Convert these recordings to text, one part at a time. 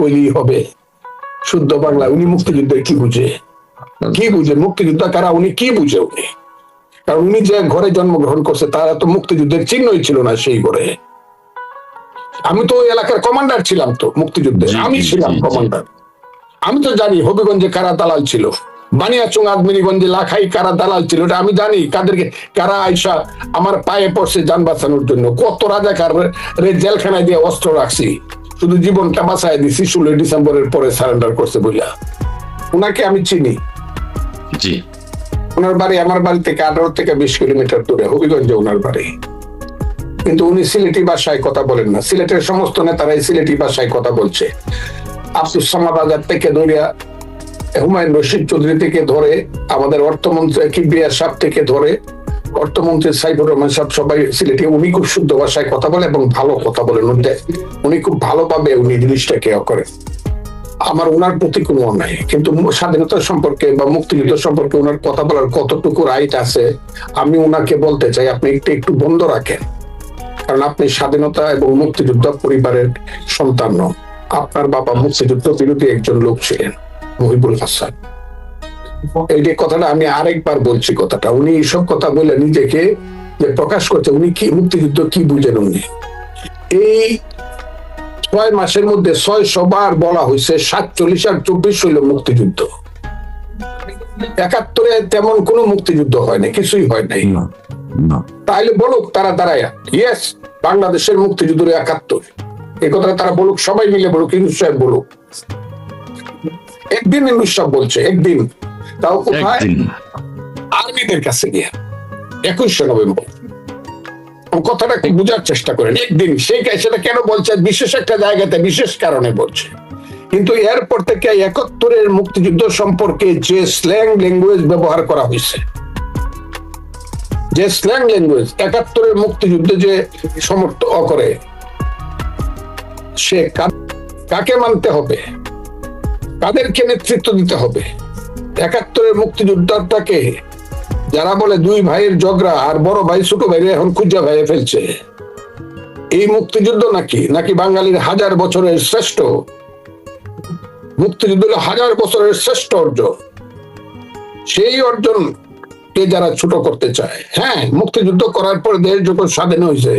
কইলেই হবে। শুদ্ধ বাংলা উনি মুক্তিযুদ্ধের কি বুঝে? কি বুঝে? মুক্তিযুদ্ধ কারা? উনি কি বুঝে উনি? কারণ উনি যে ঘরে জন্মগ্রহণ করছে তারা তো মুক্তিযুদ্ধের চিহ্নই ছিল না সেই ঘরে। আমি তো ওই এলাকার কমান্ডার ছিলাম তো মুক্তিযুদ্ধে। আমি ছিলাম। কমান্ডার আমি তো জানি হবিগঞ্জে কারা দালাল ছিল। বানিয়াচুং আদমিনীগঞ্জে লাখাই কারা দালাল ছিল এটা আমি জানি। কাদেরকে? কারা আইসা আমার পায়ে পড়ছে যান বাঁচানোর জন্য? কত রাজাকার রে জেলখানায় দিয়ে অস্ত্র রাখছি? শুধু জীবনটা বাঁচায় দিছি ষোলোই ডিসেম্বরের পরে সারেন্ডার করছে বইলা। ওনাকে আমি চিনি। জি। ওনার বাড়ি আমার বাড়ি থেকে আঠারো থেকে বিশ কিলোমিটার দূরে হবিগঞ্জে ওনার বাড়ি। কিন্তু উনি সিলেটি ভাষায় কথা বলেন না। সিলেটের সমস্ত নেতারাই সিলেটি ভাষায় কথা বলছে। আব্দুল সামাদ আজাদ থেকে ধরিয়া হুমায়ুন রশিদ চৌধুরী থেকে ধরে আমাদের অর্থমন্ত্রী কিবরিয়া সাহ থেকে ধরে অর্থমন্ত্রী সাইফুর রহমান সাহেব সবাই সিলেটি, উনি খুব শুদ্ধ ভাষায় কথা বলে এবং ভালো কথা বলেন। উনি- খুব ভালোভাবে উনি জিনিসটাকে ইয়ে করেন আমার ওনার প্রতি কোনো অন্যায়। কিন্তু স্বাধীনতা সম্পর্কে বা মুক্তিযুদ্ধ সম্পর্কে ওনার কথা বলার কতটুকু রাইট আছে, আমি ওনাকে বলতে চাই, আপনি একটু একটু বন্ধ রাখেন। কারণ আপনি স্বাধীনতা এবং মুক্তিযুদ্ধ পরিবারের সন্তান নন। আপনার বাবা মুক্তিযুদ্ধ বিরোধী একজন লোক ছিলেন, মহিবুল হাসান। এই যে কথাটা আমি আরেকবার বলছি কথাটা উনি এইসব কথা বলে নিজেকে যে প্রকাশ করছে উনি কি মুক্তিযুদ্ধ কি বুঝেন উনি? এই ছয় মাসের মধ্যে ছয় বার বলা হয়েছে সাতচল্লিশ আর চব্বিশ হইল মুক্তিযুদ্ধ। একাত্তরে তেমন কোনো মুক্তিযুদ্ধ হয় না কিছুই হয় নাই। তাহলে বলুক তারা দাঁড়ায়। ইয়েস বাংলাদেশের মুক্তিযুদ্ধ একাত্তর। এই কথা তারা বলুক সবাই মিলে বলুক ইনুস সাহেব বলুক। একদিন ইনুস সাহেব বলছে একদিন। তাও কোথায়? আর্মিদের কাছে গিয়ে একুশে নভেম্বর। কথাটা একটু বোঝার চেষ্টা করেন একদিন সেই কা- সেটা কেন বলছে? বিশেষ একটা জায়গাতে বিশেষ কারণে বলছে। কিন্তু এরপর থেকে একাত্তরের মুক্তিযুদ্ধ সম্পর্কে যে স্ল্যাং ল্যাঙ্গুয়েজ ব্যবহার করা হয়েছে যে স্ল্যাং ল্যাঙ্গুয়েজ একাত্তরের মুক্তিযুদ্ধে যে সমর্থ করে সে কা- কাকে মানতে হবে? কাদেরকে নেতৃত্ব দিতে হবে? একাত্তরের মুক্তিযোদ্ধাটাকে, যারা বলে দুই ভাইয়ের ঝগড়া আর বড় ভাই ছোট ভাই এখন খুঁজা ভাইয়ে ফেলছে। এই মুক্তিযুদ্ধ নাকি? নাকি বাঙালির হাজার বছরের শ্রেষ্ঠ? মুক্তিযুদ্ধ হাজার বছরের শ্রেষ্ঠ অর্জন। সেই অর্জন কে যারা ছোট করতে চায়। হ্যাঁ মুক্তিযুদ্ধ করার পর দেশ যখন স্বাধীন হয়েছে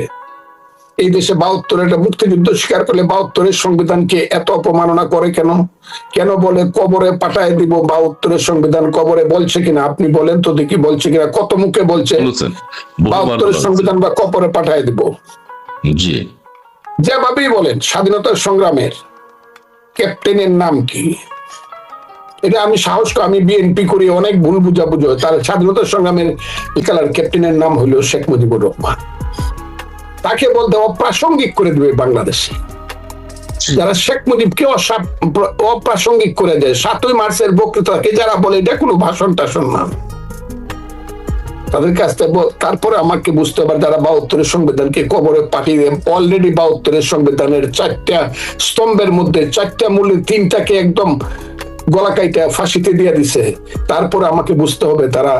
এই দেশে বাহাত্তর একটা মুক্তিযুদ্ধ স্বীকার করলে বাহাত্তরের সংবিধানকে এত অপমাননা করে কেন? কেন বলে কবরে পাঠায় দিব বাহাত্তরের সংবিধান? কবরে বলছে কিনা? আপনি বলেন তো দেখি বলছে কিনা? কত মুখে বলছে? বাহাত্তরের সংবিধান বা কবরে পাঠায় দিব। জি। যেভাবেই বলেন স্বাধীনতার সংগ্রামের ক্যাপ্টেনের নাম কি? এটা আমি সাহস করে- আমি বিএনপি করি অনেক ভুল বুঝা বুঝো তার স্বাধীনতার সংগ্রামের খেলার ক্যাপ্টেনের নাম হলো শেখ মুজিবুর রহমান। তাকে বলতে অপ্রাসঙ্গিক করে দেবে বাংলাদেশে। যারা শেখ মুজিবকে অপ্রাসঙ্গিক করে দেয়, সাতই মার্চের বক্তৃতাকে যারা বলে, এটা কোনো ভাষণ টাষণ না। তাদের কাছ থেকে তারপরে আমাকে বুঝতে হবে, যারা বাহাত্তরের সংবিধানকে কবরে পাঠিয়ে দেন অলরেডি বাহাত্তরের সংবিধানের চারটা স্তম্ভের মধ্যে চারটা মূলে তিনটাকে একদম গলা কাইটা ফাঁসিতে দিয়ে দিছে। তারপরে আমাকে বুঝতে হবে, তারা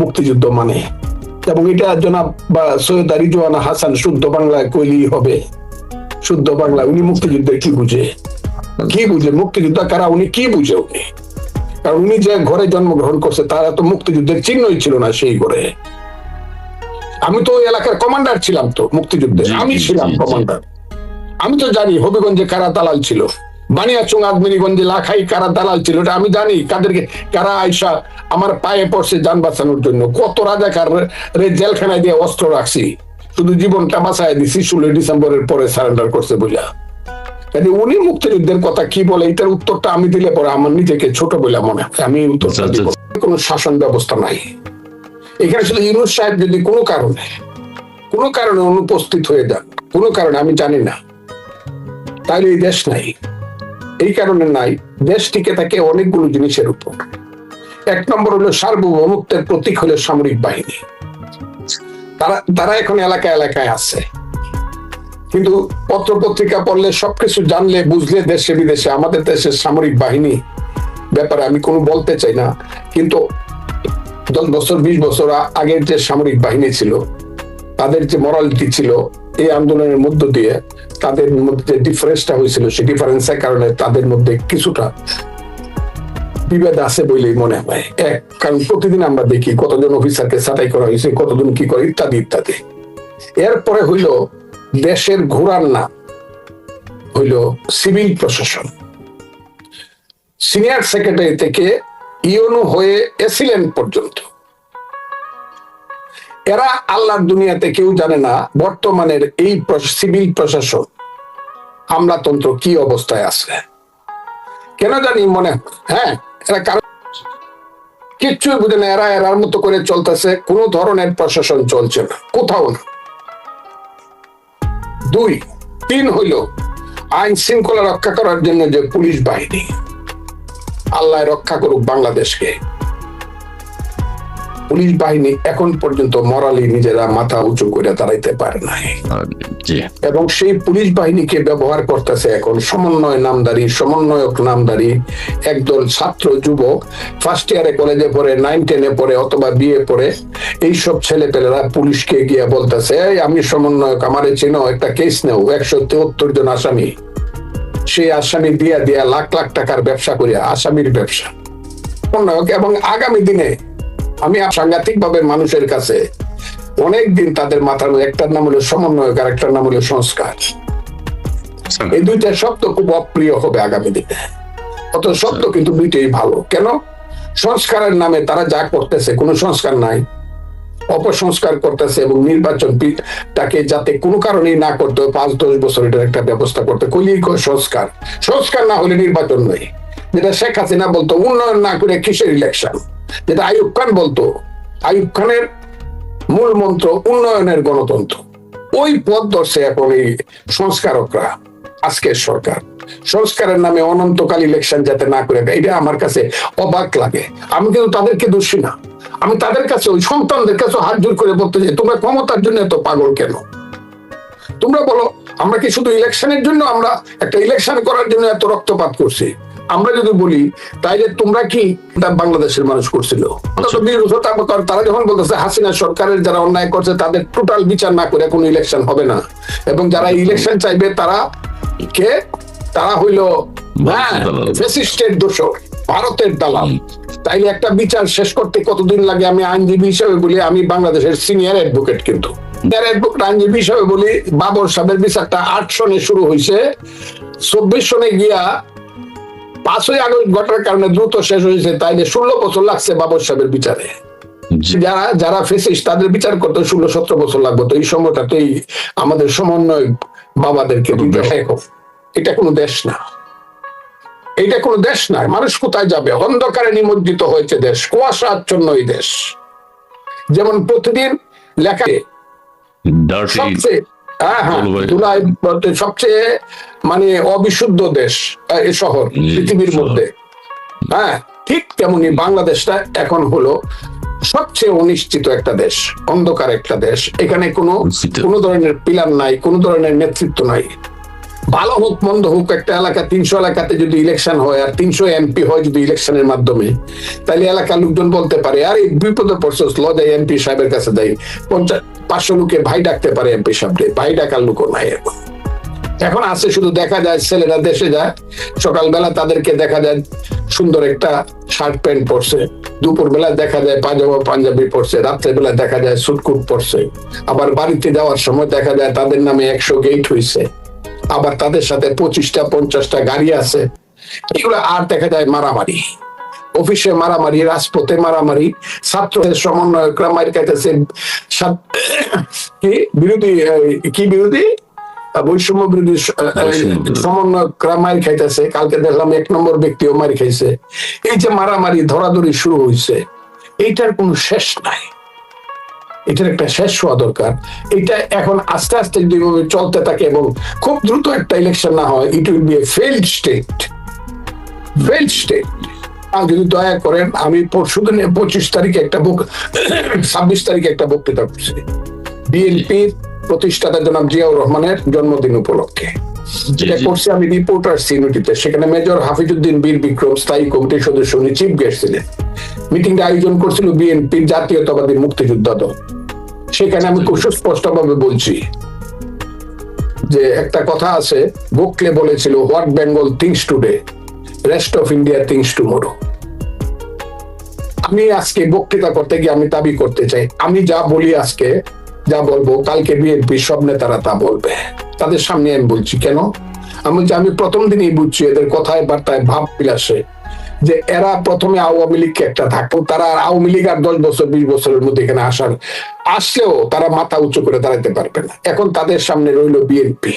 মুক্তিযুদ্ধ মানে। এবং এটা জনাব বা সৈয়দ রিজওয়ানা হাসান শুদ্ধ বাংলায় কইলেই হবে। শুদ্ধ বাংলা উনি মুক্তিযুদ্ধের কি বুঝে? কি বুঝে? মুক্তিযুদ্ধ কারা? উনি কি বুঝে উনি? কারণ উনি যে ঘরে জন্মগ্রহণ করছে তারা তো মুক্তিযুদ্ধের চিহ্নই ছিল না সেই ঘরে। আমি তো ওই এলাকার কমান্ডার ছিলাম তো মুক্তিযুদ্ধে। আমি ছিলাম। কমান্ডার। আমি তো জানি হবিগঞ্জে কারা দালাল ছিল। বানিয়াচুং আদমিনীগঞ্জে লাখাই কারা দালাল ছিল এটা আমি জানি। কাদেরকে? কারা আইসা আমার পায়ে পড়ছে যান বাঁচানোর জন্য? কত রাজাকার রে জেলখানায় দিয়ে অস্ত্র রাখছি? শুধু জীবনটা বাঁচায় দিছি ষোলোই ডিসেম্বরের পরে সারেন্ডার করছে বইলা। কাজে উনি মুক্তিযুদ্ধের কথা কি বলে এটার উত্তরটা আমি দিলে পরে আমার নিজেকে ছোট বলে মনে হয়। আমি উত্তরটা আচ্ছা, দিব। কোনো শাসন ব্যবস্থা নাই। এখানে শুধু ইউনুস সাহেব যদি কোনো কারণে কোনো কারণে অনুপস্থিত হয়ে যান কোনো কারণে আমি জানি না। তাহলে এই দেশ নাই। এই কারণে নাই। দেশ টিকে থাকে অনেকগুলো জিনিসের উপর। এক নম্বর হলো সার্বভৌমত্বের প্রতীক হলো সামরিক বাহিনী। তারা তারা এখন এলাকায় এলাকায় আছে। কিন্তু পত্র পত্রিকা পড়লে সবকিছু জানলে, বুঝলে দেশে, বিদেশে, আমাদের দেশের সামরিক বাহিনী ব্যাপারে আমি কোনো বলতে চাই না। কিন্তু দশ বছর, বিশ বছর আগের যে সামরিক বাহিনী ছিল, তাদের যে মরালিটি ছিল, এই আন্দোলনের মধ্য দিয়ে তাদের মধ্যে ডিফারেন্সটা হয়েছিল, সেই ডিফারেন্সের কারণে তাদের মধ্যে কিছুটা বিভেদ আছে বলেই মনে হয়। এক, কারণ প্রতিদিন আমরা দেখি কতজন অফিসারকে ছাঁটাই করা হয়েছে, কতজন কি করে, ইত্যাদি ইত্যাদি। এরপরে হইল দেশের ঘোরার নাম হইল সিভিল প্রশাসন। সিনিয়র সেক্রেটারি থেকে ইউনো হয়ে এসিলেন পর্যন্ত। এরা আল্লাহর দুনিয়াতে কেউ জানে না বর্তমানের এই সিভিল প্রশাসন, আমলাতন্ত্র কি অবস্থায় আছে। কেন জানি মনে হ্যাঁ এরা কারণ কিচ্ছুই বুঝে না, এরা এরার মতো করে চলতেছে, কোনো ধরনের প্রশাসন চলছে না, কোথাও না। দুই, তিন হইল আইন শৃঙ্খলা রক্ষা করার জন্য যে পুলিশ বাহিনী, আল্লাহ রক্ষা করুক বাংলাদেশকে। পুলিশ বাহিনী এখন পর্যন্ত মরালি নিজেরা মাথা উঁচু করে দাঁড়াইতে পারে নাই। এবং সেই পুলিশ বাহিনীকে ব্যবহার করতেছে এখন সমন্বয় নামদারি সমন্বয়ক নামদারি একদল ছাত্র যুবক ফার্স্ট ইয়ারে কলেজে পড়ে নাইন টেনে পড়ে অথবা বিয়ে পড়ে এইসব ছেলেপেলেরা পুলিশকে গিয়ে বলতেছে এই আমি সমন্বয়ক আমারে চিনো একটা কেস নেও একশো তেহত্তর জন আসামি। সেই আসামি দিয়া দিয়া লাখ লাখ টাকার ব্যবসা করিয়া আসামির ব্যবসা। এবং আগামী দিনে আমি সাংঘাতিক ভাবে মানুষের কাছে অনেকদিন তাদের মাথার মধ্যে একটার নাম হলো সমন্বয়ক আর একটার নাম হলো সংস্কার। এই দুইটা শব্দ খুব অপ্রিয় হবে আগামী দিনে। অত শব্দ কিন্তু দুইটাই ভালো। কেন? সংস্কারের নামে তারা যা করতেছে কোনো সংস্কার নাই। অপসংস্কার করতেছে এবং নির্বাচন তাকে যাতে কোনো কারণেই না করতে পাঁচ দশ বছর এটার একটা ব্যবস্থা করতে কইলেই সংস্কার। সংস্কার না হলে নির্বাচন নয়। যেটা শেখ হাসিনা বলতো উন্নয়ন না করে কিসের ইলেকশন যেটা আইয়ুব খান বলতো, আইয়ুব খানের মূল মন্ত্র উন্নয়নের গণতন্ত্র। ওই পথ ধরছে এখন এই সংস্কারকরা, আজকের সরকার। সংস্কারের নামে অনন্তকাল ইলেকশন যাতে না করে এটা আমার কাছে অবাক লাগে। আমি কিন্তু তাদেরকে দোষী না। আমি তাদের কাছে, ওই সন্তানদের কাছে হাত জোর করে বলতে চাই, তোমরা ক্ষমতার জন্য এত পাগল কেন? তোমরা বলো, আমরা কি শুধু ইলেকশনের জন্য আমরা একটা ইলেকশন করার জন্য এত রক্তপাত করছি? আমরা যদি বলি, তাইলে তোমরা কি বাংলাদেশের মানুষ করছিল? তারা যখন বলতেছে, হাসিনা সরকারের যারা অন্যায় করছে, তাদের টোটাল বিচার না করে কোনো ইলেকশন হবে না। এবং যারা ইলেকশন চাইবে, তারা কে? তারা হইল হ্যাঁ ভারতের দালাল। তাইলে একটা বিচার শেষ করতে কতদিন লাগে? আমি আইনজীবী হিসেবে বলি, আমি বাংলাদেশের সিনিয়র অ্যাডভোকেট কিন্তু। আইনজীবী হিসেবে বলি, বাবর সাহেবের বিচারটা আট সনে শুরু হয়েছে চব্বিশ সনে গিয়া পাঁচই আগস্ট ঘটার কারণে দ্রুত শেষ হয়েছে তাইলে ষোলো বছর লাগছে বাবর সাহেবের বিচারে। যারা যারা ফেসিস তাদের বিচার করতে ষোলো সতেরো বছর লাগবে। তো এই সময়টাতেই আমাদের সমন্বয় বাবাদেরকে এটা কোনো দেশ না। এটা কোনো দেশ না মানুষ কোথায় যাবে? অন্ধকারে নিমজ্জিত হয়েছে দেশ কুয়াশা আচ্ছন্ন এই দেশ। যেমন প্রতিদিন লেখা সবচেয়ে হ্যাঁ হ্যাঁ। সবচেয়ে মানে অবিশুদ্ধ দেশ শহর পৃথিবীর মধ্যে। হ্যাঁ ঠিক তেমনি বাংলাদেশটা এখন হলো সবচেয়ে অনিশ্চিত একটা দেশ অন্ধকার একটা দেশ। এখানে কোন কোনো ধরনের পিলার নাই কোনো ধরনের নেতৃত্ব নাই। ভালো হোক, মন্দ হোক, একটা এলাকা, তিনশো এলাকাতে যদি ইলেকশন হয় আর তিনশো এমপি হয় যদি ইলেকশনের মাধ্যমে, তাহলে এলাকার লোকজন বলতে পারে, আর এই বিপদে পড়ছে ল দেয় এমপি সাহেবের কাছে দেয় পঞ্চাশ পাঁচশো লোকে ভাই ডাকতে পারে এমপি সাহেবরে, ভাই ডাকার লোকও নাই এখন। এখন আছে শুধু দেখা যায়, ছেলেরা দেশে যায়, সকালবেলা তাদেরকে দেখা যায়, সুন্দর একটা শার্ট প্যান্ট পরছে দুপুর বেলা দেখা যায় পাজামা, পাঞ্জাবি পরছে রাত্রে বেলা দেখা যায় সুটকুট পরছে, আবার বাড়িতে যাওয়ার সময় দেখা যায় তাদের নামে একশো গেট হইছে। আবার তাদের সাথে পঁচিশটা পঞ্চাশটা গাড়ি আছে। এগুলো আর দেখা যায় মারামারি। অফিসে মারামারি রাজপথে মারামারি ছাত্রদের সমন্বয়করা মার খাইতেছে। কি বিরোধী কি বিরোধী? বৈষম্য বিরোধী। সমন্বয়করা মার খাইতেছে। কালকে দেখলাম এক নম্বর ব্যক্তিও মার খাইছে। এই যে মারামারি ধরাধরি শুরু হয়েছে এইটার কোনো শেষ নাই। এটার একটা শেষ হওয়া দরকার। এটা এখন আস্তে আস্তে যদি চলতে থাকে এবং খুব দ্রুত একটা ইলেকশন না হয় it will be a failed state failed state যদি দয়া করেন আমি পরশু দিনে পঁচিশ তারিখে একটা বুক ছাব্বিশ তারিখে একটা বক্তৃতা করছি। বিএনপির প্রতিষ্ঠাতা জনাব জিয়াউর রহমানের জন্মদিন উপলক্ষে। জি। করছি আমি রিপোর্টার্স ইউনিটিতে। সেখানে মেজর হাফিজউদ্দিন বীর বিক্রম স্থায়ী কমিটির সদস্য উনি চিফ গেস্ট ছিলেন। মিটিংটা আয়োজন করছিল বিএনপির জাতীয়তাবাদী মুক্তিযোদ্ধা দল সেখানে আমি খুব সুস্পষ্ট ভাবে বলছি যে একটা কথা আছে গোখলে বলেছিল what Bengal thinks today rest of India thinks tomorrow আমি আজকে বক্তৃতা করতে গিয়ে আমি দাবি করতে চাই, আমি যা বলি আজকে, যা বলব, কালকে বিএনপি সব নেতারা তা বলবে। তাদের সামনে আমি বলছি, কেন? আমি আমি প্রথম দিনই বুঝছি এদের কথায়, বার্তায় ভাব বিলাসে যে এরা প্রথমে আওয়ামী লীগকে একটা থাকতো, তারা আওয়ামী লীগ আর দশ বছর, বিশ বছরের মধ্যে এখানে আসার আসলেও তারা মাথা উঁচু করে দাঁড়াতে পারবে না। এখন তাদের সামনে রইল বিএনপি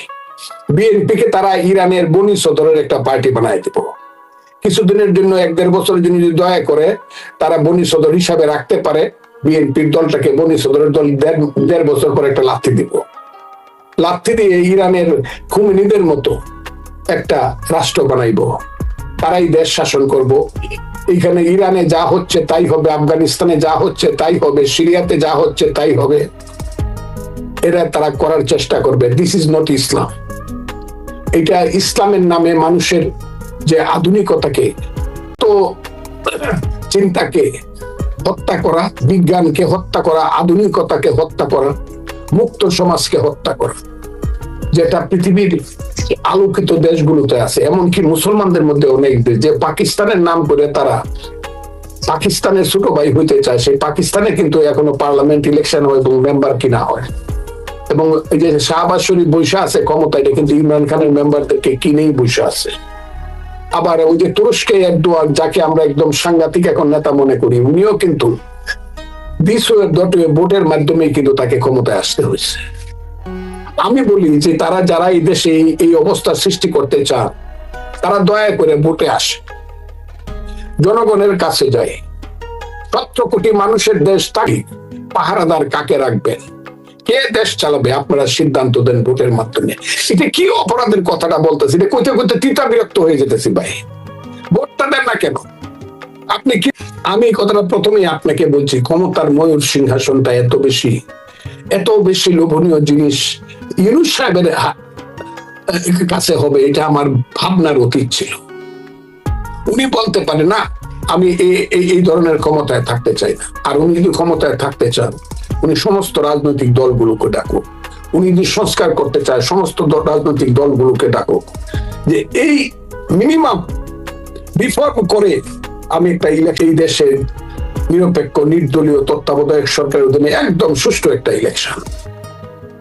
বিএনপি কে তারা ইরানের বনি সদরের একটা পার্টি বানায় দিব। কিছুদিনের জন্য, এক দেড় বছরের জন্য যদি দয়া করে তারা বনি সদর হিসাবে রাখতে পারে বিএনপির দলটাকে বনি সদরের দল দেড় বছর পর একটা লাথি দিব। লাথি দিয়ে ইরানের খুমিনীদের মতো একটা রাষ্ট্র বানাইব। তারাই দেশ শাসন করব। এখানে ইরানে যা হচ্ছে তাই হবে, আফগানিস্তানে যা হচ্ছে তাই হবে, সিরিয়াতে যা হচ্ছে তাই হবে। এরা তারা করার চেষ্টা করবে। দিস ইজ নট ইসলাম এটা ইসলামের নামে মানুষের যে আধুনিকতাকে, তো চিন্তাকে হত্যা করা, বিজ্ঞানকে হত্যা করা, আধুনিকতাকে হত্যা করা, মুক্ত সমাজকে হত্যা করা। যেটা পৃথিবীর আলোকিত দেশগুলোতে আছে, এমনকি মুসলমানদের মধ্যে অনেক দেশ, যে পাকিস্তানের নাম করে তারা পাকিস্তানের ছোট ভাই হইতে চায়, সেই পাকিস্তানে কিন্তু এখনও পার্লামেন্ট ইলেকশন হয় এবং মেম্বার কিনা হয়। এবং এই যে শাহবাজ শরীফ বৈশা আছে ক্ষমতা এটা কিন্তু ইমরান খানের মেম্বারদেরকে কিনেই বসে আছে। আবার ওই যে তুরস্কে এরদোয়ান যাকে আমরা একদম সাংঘাতিক এখন নেতা মনে করি, উনিও কিন্তু বিশ ভোটের মাধ্যমে কিন্তু তাকে ক্ষমতায় আসতে হয়েছে। আমি বলি যে তারা যারা এই দেশে এই- অবস্থা সৃষ্টি করতে চান, তারা দয়া করে ভোটে আসে। জনগণের কাছে যায় সতেরো কোটি মানুষের দেশ তাকে পাহারাদার কাকে রাখবেন? কে দেশ চালাবে? আপনারা সিদ্ধান্ত দেন ভোটের মাধ্যমে। এটা কি অপরাধের কথাটা বলতেছি? এটা কইতে কইতে তিতা বিরক্ত হয়ে যেতেছি ভাই। ভোটটা দেন না কেন? আপনি কি আমি কথাটা প্রথমেই আপনাকে বলছি, ক্ষমতার ময়ূর সিংহাসনটা এত বেশি এত বেশি লোভনীয় জিনিস ইউনুস সাহেবের কাছে হবে, এটা আমার ভাবনার অতীত ছিল। উনি বলতে পারে, না, আমি এই- ধরনের ক্ষমতায় থাকতে চাই না। আর উনি যদি ক্ষমতায় থাকতে চান, উনি সমস্ত রাজনৈতিক দলগুলোকে ডাকুক। উনি যদি সংস্কার করতে চায়, সমস্ত রাজনৈতিক দলগুলোকে ডাকুক। যে এই মিনিমাম রিফর্ম করে আমি একটা ইলে- এই দেশে নিরপেক্ষ, নির্দলীয়, তত্ত্বাবধায়ক সরকারের অধীনে একদম সুষ্ঠু একটা ইলেকশন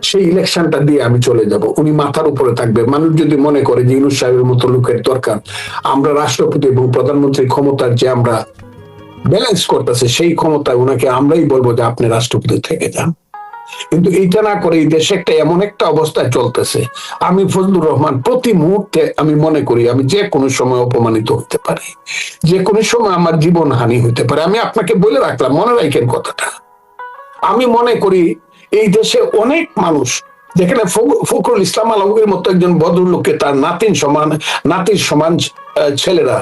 সেই ইলেকশনটা দিয়ে আমি চলে যাব। উনি মাথার উপরে থাকবে। মানুষ যদি মনে করে যে ইউনুস সাহেবের মতো লোকের দরকার, আমরা রাষ্ট্রপতি এবং প্রধানমন্ত্রীর ক্ষমতার যে আমরা ব্যালেন্স করতেছে, সেই ক্ষমতায় ওনাকে আমরাই বলব যে আপনি রাষ্ট্রপতি থেকে যান। কিন্তু এইটা না করে এই দেশে একটা এমন একটা অবস্থায় চলতেছে। আমি ফজলুর রহমান প্রতি মুহূর্তে আমি মনে করি, আমি যে কোনো সময় অপমানিত হতে পারি। যে কোনো সময় আমার জীবন হানি হতে পারে। আমি আপনাকে বলে রাখলাম, মনে রাখেন কথাটা। আমি মনে করি এই দেশে অনেক মানুষ, যেখানে ফখ- ফখরুল ইসলাম আলমগীর মতো একজন ভদ্রলোককে তার নাতিন সমান, নাতির সমান ছেলেরা